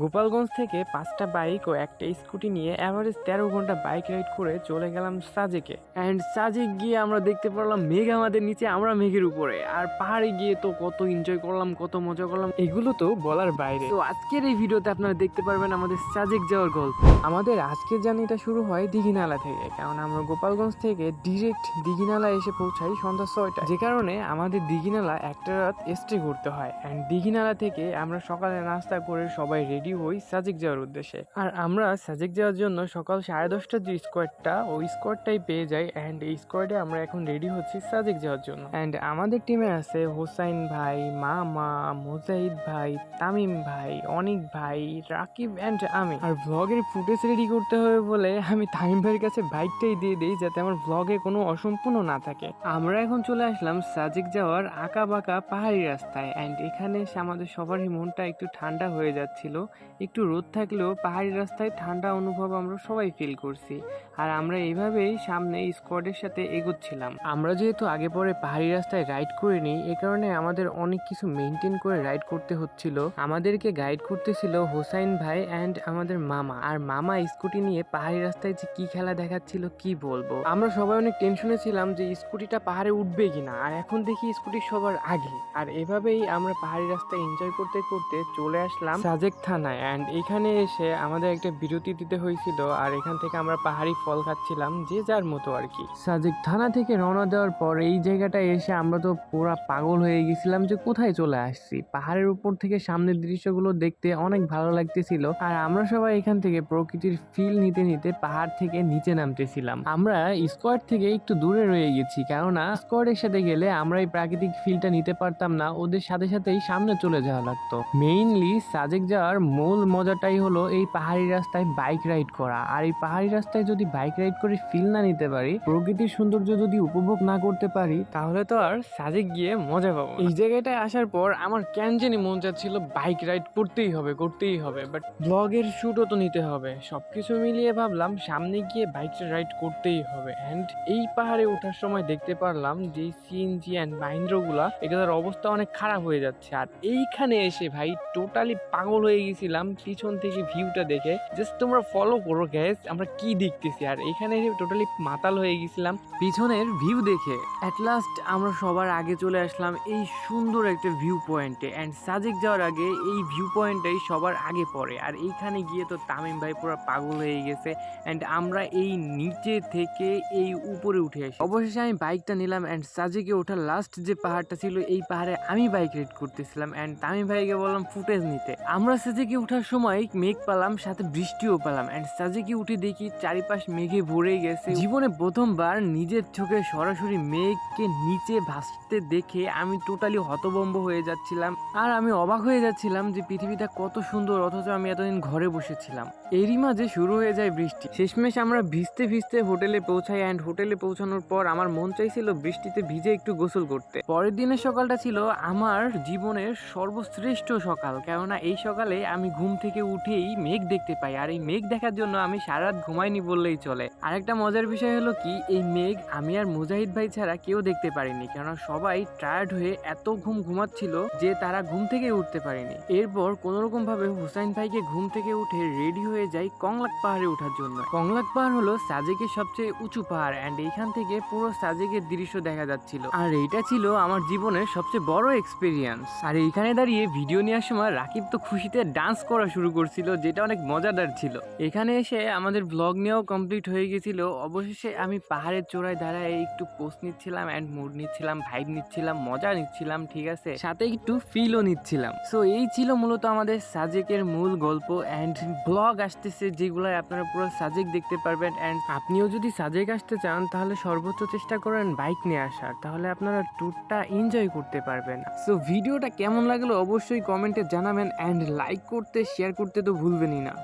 গোপালগঞ্জ থেকে পাঁচটা বাইক ও একটা স্কুটি নিয়ে অ্যাভারেজ তেরো ঘণ্টা বাইক রাইড করে চলে গেলাম সাজেকে। অ্যান্ড সাজেক গিয়ে আমরা দেখতে পারলাম মেঘ আমাদের নিচে, আমরা মেঘের উপরে। আর পাহাড়ে গিয়ে তো কত এনজয় করলাম, কত মজা করলাম, এগুলো তো বলার বাইরে। তো আজকের এই ভিডিওতে আপনারা দেখতে পারবেন আমাদের সাজেক যাওয়ার গল্প। আমাদের আজকের জার্নিটা শুরু হয় দিঘিনালা থেকে, কারণ আমরা গোপালগঞ্জ থেকে ডিরেক্ট দিঘিনালা এসে পৌঁছাই সন্ধ্যা ছয়টা যে কারণে আমাদের দিঘিনালা একটা রাত স্টে করতে হয়। অ্যান্ড দিঘিনালা থেকে আমরা সকালে নাস্তা করে সবাই রেডি হই সাজেক যাওয়ার উদ্দেশ্যে। আর আমরা সাজেক যাওয়ার জন্য সকাল সাড়ে দশটার যে স্কোয়াডটা, ওই স্কোয়াডটাই পেয়ে যাই অ্যান্ড এই স্কোয়াডে আমরা এখন রেডি হচ্ছি সাজেক যাওয়ার জন্য। অ্যান্ড আমাদের টিমে আছে হোসাইন ভাই, মামা, মুজাহিদ ভাই, তামিম ভাই, অনিক ভাই, রাকিব অ্যান্ড আমি। আর ভ্লগের ফুটেজ রেডি করতে হবে বলে আমি তামিম ভাইয়ের কাছে বাইকটাই দিয়ে দিই যাতে আমার ভ্লগে কোনো অসম্পূর্ণ না থাকে। আমরা এখন চলে আসলাম সাজেক যাওয়ার আঁকা বাঁকা পাহাড়ি রাস্তায় অ্যান্ড এখানে এসে আমাদের সবারই মনটা একটু ঠান্ডা হয়ে যাচ্ছিল। একটু রোদ থাকলেও পাহাড়ি রাস্তায় ঠান্ডা অনুভব আমরা সবাই ফিল করছি। আর আমরা এইভাবেই সামনে স্কোয়াডের সাথে এগোচ্ছিলাম। আমরা যেহেতু আগে পরে পাহাড়ি রাস্তায় রাইড করিনি এ কারণে আমাদের অনেক কিছু মেনটেন করে রাইড করতে হচ্ছিল। আমাদেরকে গাইড করতেছিল হোসাইন ভাই অ্যান্ড আমাদের মামা। আর মামা স্কুটি নিয়ে পাহাড়ি রাস্তায় যে কি খেলা দেখাচ্ছিল, কি বলব? আমরা সবাই অনেক টেনশনে ছিলাম যে স্কুটিটা পাহাড়ে উঠবে কিনা। আর এখন দেখি স্কুটি সবার আগে। আর এভাবেই আমরা পাহাড়ি রাস্তায় এনজয় করতে করতে চলে আসলাম। সাজেক থানায় অ্যান্ড এখানে এসে আমাদের একটা বিরতি দিতে হয়েছিল, আর এখান থেকে আমরা পাহাড়ি ফল খাচ্ছিলাম, যে যার মতো আর কি। সাজেক থানা থেকে রওনা দেওয়ার পর এই জায়গাটা এসে আমরা তো পুরা পাগল হয়ে গেছিলাম যে কোথায় চলে আসছি। পাহাড়ের উপর থেকে সামনের দৃশ্যগুলো দেখতে অনেক ভালো লাগতেছিল, আর আমরা সবাই এখান থেকে প্রকৃতির ফিল নিতে নিতে পাহাড় থেকে নিচে নামতেছিলাম। আমরা স্কোয়াড থেকে একটু দূরে রয়ে গেছি, কেননা স্কোয়াডের সাথে গেলে আমরা এই প্রাকৃতিক ফিলটা নিতে পারতাম না, ওদের সাথে সাথেই সামনে চলে যাওয়া লাগতো। মেইনলি সাজেক যাওয়ার মূল মজাটাই হলো এই পাহাড়ি রাস্তায় বাইক রাইড করা। আর এই পাহাড়ি রাস্তায় যদি বাইক রাইড করে ফিল না নিতে পারি, প্রকৃতির সৌন্দর্য যদি উপভোগ না করতে পারি, তাহলে তো আর সাজে গিয়ে মজা পাবো এই জায়গাটায় আসার পর আমার কেন জানি মন চাচ্ছিল বাইক রাইড করতেই হবে করতেই হবে বাট ব্লগের শুটও তো নিতে হবে। সবকিছু মিলিয়ে ভাবলাম সামনে গিয়ে বাইকটা রাইড করতেই হবে। অ্যান্ড এই পাহাড়ে ওঠার সময় দেখতে পারলাম যে সিএনজি অ্যান্ড মাহিন্দ্রগুলা এগুলোর অবস্থা অনেক খারাপ হয়ে যাচ্ছে। আর এইখানে এসে ভাই টোটালি পাগল হয়ে গেছিলাম পিছন থেকে ভিউটা দেখে। জাস্ট তোমরা ফলো করো গ্যাস আমরা কি দেখতেছি। আর এখানে টোটালি মাতাল হয়ে গেছিলাম, পিছনের ভিউ দেখে। অ্যাট লাস্ট আমরা সবার আগে চলে আসলাম এই সুন্দর একটা ভিউ পয়েন্টে অ্যান্ড সাজেক যাওয়ার আগে এই ভিউ পয়েন্টটাই সবার আগে পড়ে। আর এইখানে গিয়ে তো তামিম ভাই পুরো পাগল হয়ে গেছে। অ্যান্ড আমরা এই নিচে থেকে এই উপরে উঠে আসি। অবশেষে আমি বাইকটা নিলাম অ্যান্ড সাজেকে ওঠার লাস্ট যে পাহাড়টা ছিল, এই পাহাড়ে আমি বাইক রাইড করতেছিলাম। অ্যান্ড তামিম ভাইকে বললাম ফুটেজ নিতে। আমরা সাজেকে ওঠার সময় মেঘ পেলাম, সাথে বৃষ্টিও পেলাম। অ্যান্ড সাজেকে উঠে দেখি চারিপাশ মেঘে ভরে গেছে। জীবনে প্রথমবার নিজের চোখে সরাসরি মেঘকে নিচে ভাসতে দেখে আমি টোটালি হতবম্ব হয়ে যাচ্ছিলাম। আর আমি অবাক হয়ে যাচ্ছিলাম যে পৃথিবীটা কত সুন্দর, অথচ আমি এতদিন ঘরে বসেছিলাম। এরই মাঝে শুরু হয়ে যায় বৃষ্টি। শেষমেশ আমরা ভিজতে ভিজতে হোটেলে পৌঁছাই অ্যান্ড হোটেলে পৌঁছানোর পর আমার মন চাইছিল বৃষ্টিতে ভিজে একটু গোসল করতে। পরের দিনের সকালটা ছিল আমার জীবনের সর্বশ্রেষ্ঠ সকাল। কেননা এই সকালে আমি ঘুম থেকে উঠেই মেঘ দেখতে পাই, আর এই মেঘ দেখার জন্য আমি সারা রাত ঘুমাইনি বললেই চলে। আরেকটা মজার বিষয় হলো কি, এই মেঘ আমি আর মুজাহিদ ভাই ছাড়া কেউ দেখতে পারিনি, কেননা সবাই টায়ার্ড হয়ে এত ঘুম ঘুমাচ্ছিল যে তারা ঘুম থেকে উঠতে পারেনি। এরপর কোন রকম ভাবে হুসাইন ভাইকে ঘুম থেকে উঠে রেডি হয়ে যাই কংলাক পাহাড়ে ওঠার জন্য। কংলাক পাহাড় হলো সাজেকের সবচেয়ে উঁচু পাহাড় অ্যান্ড এইখান থেকে পুরো সাজেকের দৃশ্য দেখা যাচ্ছিল। আর এইটা ছিল আমার জীবনের সবচেয়ে বড় এক্সপিরিয়েন্স আর এইখানে দাঁড়িয়ে ভিডিও নেওয়ার সময় রাকিব তো খুশিতে ডান্স করা শুরু করছিল, যেটা অনেক মজাদার ছিল। এখানে এসে আমাদের ব্লগ নিয়েও কমপ্লিট হয়ে গেছিল। অবশেষে আমি পাহাড়ের চূড়ায় দাঁড়ায় একটু পোস্ট নিচ্ছিলাম অ্যান্ড মুড নিচ্ছিলাম ভাইব নিচ্ছিলাম, মজা নিচ্ছিলাম, ঠিক আছে? সাথে একটু ফিলও নিচ্ছিলাম। সো এই ছিল মূলত আমাদের সাজেকের মূল গল্প অ্যান্ড ব্লগ আসতেছে যেগুলো আপনারা পুরো সাজেক দেখতে পারবেন অ্যান্ড আপনিও যদি সাজেক আসতে চান, তাহলে সর্বোচ্চ চেষ্টা করেন বাইক নিয়ে আসার। তাহলে আপনারা ট্যুরটা এনজয় করতে পারবেন। সো ভিডিওটা কেমন লাগল অবশ্যই কমেন্টে জানাবেন অ্যান্ড লাইক করতে শেয়ার করতে তো ভুলবেনই না।